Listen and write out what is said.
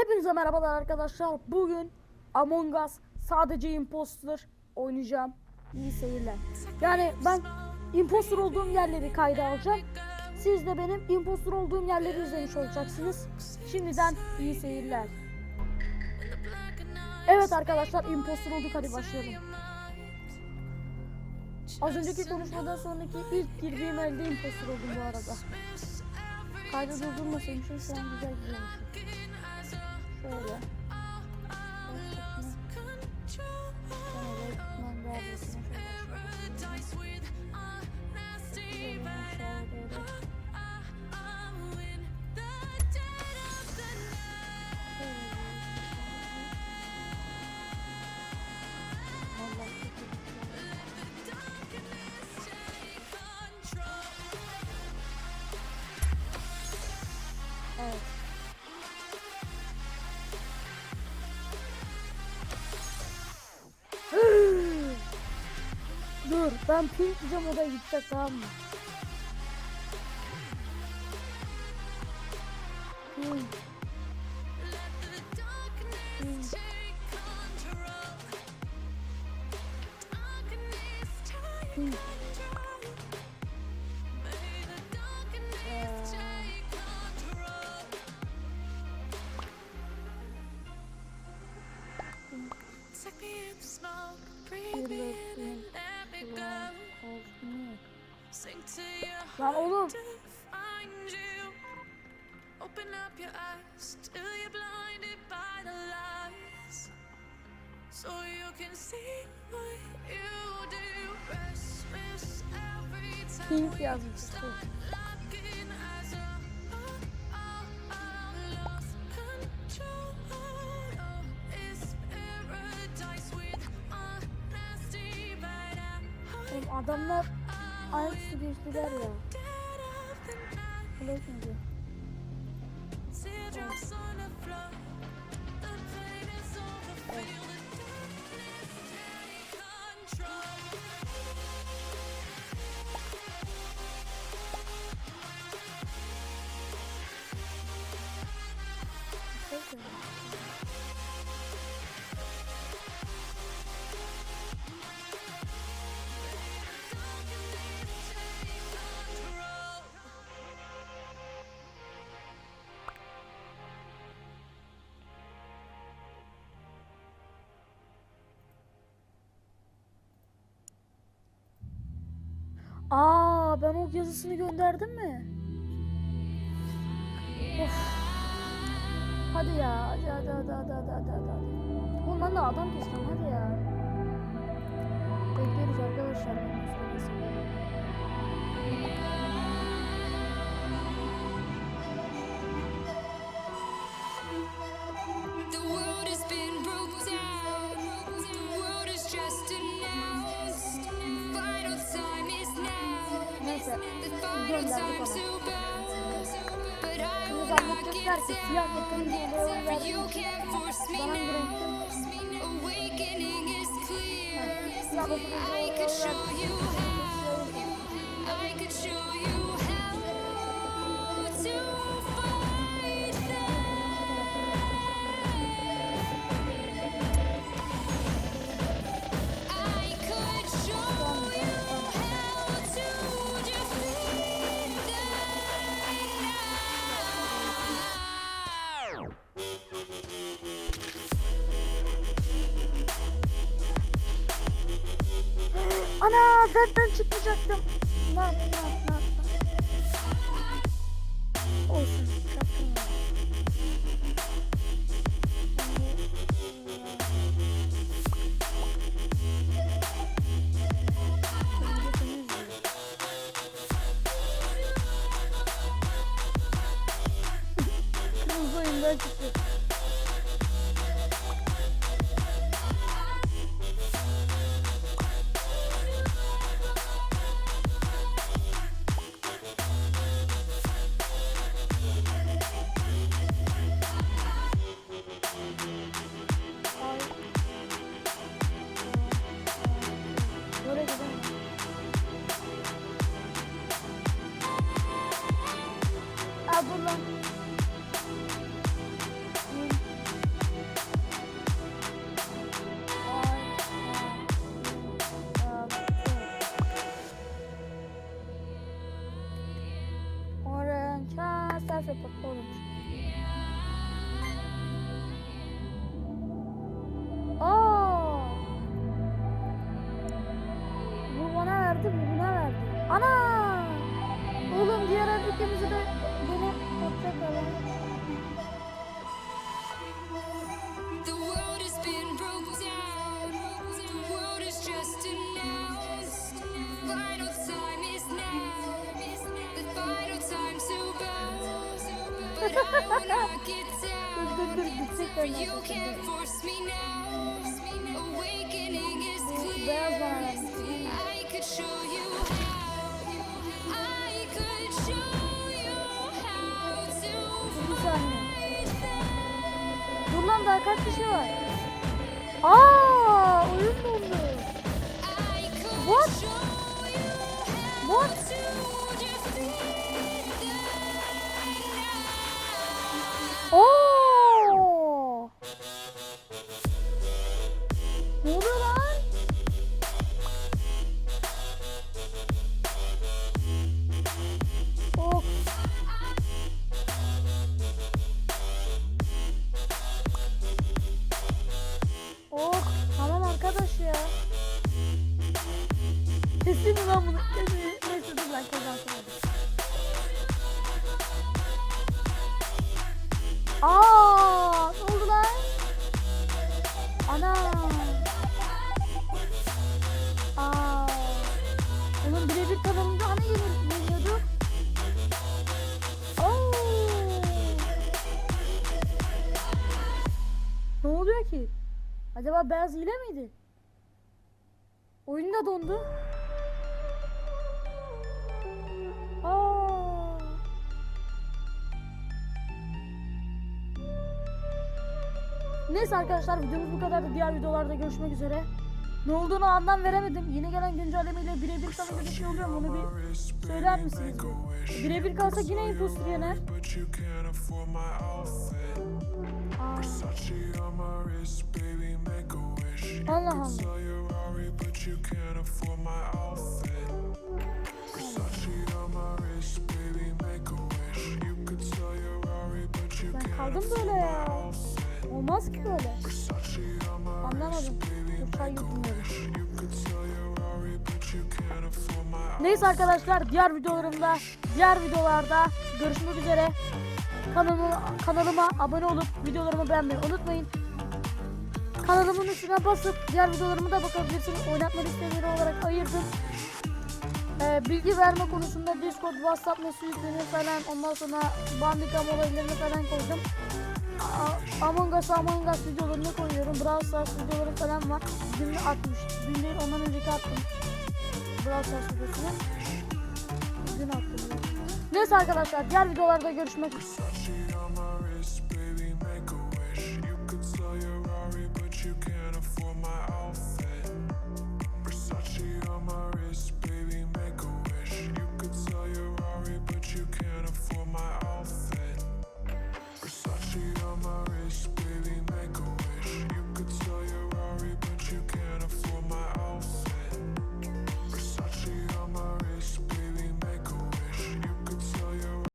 Hepinize merhabalar arkadaşlar. Bugün Among Us sadece imposter oynayacağım. İyi seyirler. Yani ben imposter olduğum yerleri kayda alacağım. Siz de benim imposter olduğum yerleri izlemiş olacaksınız. Şimdiden iyi seyirler. Evet arkadaşlar imposter olduk hadi başlayalım. Az önceki konuşmadan sonraki ilk girdiğim elde imposter oldum bu arada. Kaydı durdurmasaymışım şu an güzel gidiyormuşum. Şöyle. Dur ben pink diyeceğim o da gidecek tamam mı? Pink. Pink. Every time Pink we yazmış. start locking eyes up. Lost control. İt's paradise with honesty right now. Oğlum adamlar aynısı geçtiler ya. Dead Aa ben o yazısını gönderdim mi? Of. Hadi ya. Hadi hadi hadi hadi hadi hadi hadi. Oğlum ben de adam keseceğim hadi ya. Bekliyoruz arkadaşlar. herkes siyah ve kırmızı boyaları verdiği you. bana göre renkli. Siyah Ana zaten çıkmayacaktım. Lan lan lan. Olsun. Var. Kırmızı. Fight them. Dur lan daha kaç kişi var? Aa, ne oldu lan? Ana. Aa. Onun birebir kanalında hani yenil yeniyordu. Oo. Ne oluyor ki? Acaba beyaz hile miydi? Oyun da dondu. Neyse arkadaşlar videomuz bu kadardı. Diğer videolarda görüşmek üzere. Ne olduğunu anlam veremedim. Yeni gelen güncellemeyle birebir kalınca bir şey oluyor mu? Onu bir söyler misiniz? Birebir kalsak yine imposter yener. Aa, Allah Allah. Ben kaldım böyle ya. Olmaz ki my Anlamadım. my Neyse arkadaşlar diğer videolarımda, diğer videolarda görüşmek üzere. Kanalıma, kanalıma abone olup videolarımı beğenmeyi unutmayın. Kanalımın üstüne basıp diğer videolarıma da bakabilirsiniz. Oynatma listeleri olarak ayırdım. Ee, bilgi verme konusunda Discord, WhatsApp yüklenir falan ondan sonra Bandicam olaylarını falan koydum. Among Us, Among Us videolarını koyuyorum. Brawl Stars videoları falan var. Dün atmış. Dün değil ondan önceki attım. Brawl Stars videosunu. Dün attım. Neyse arkadaşlar diğer videolarda görüşmek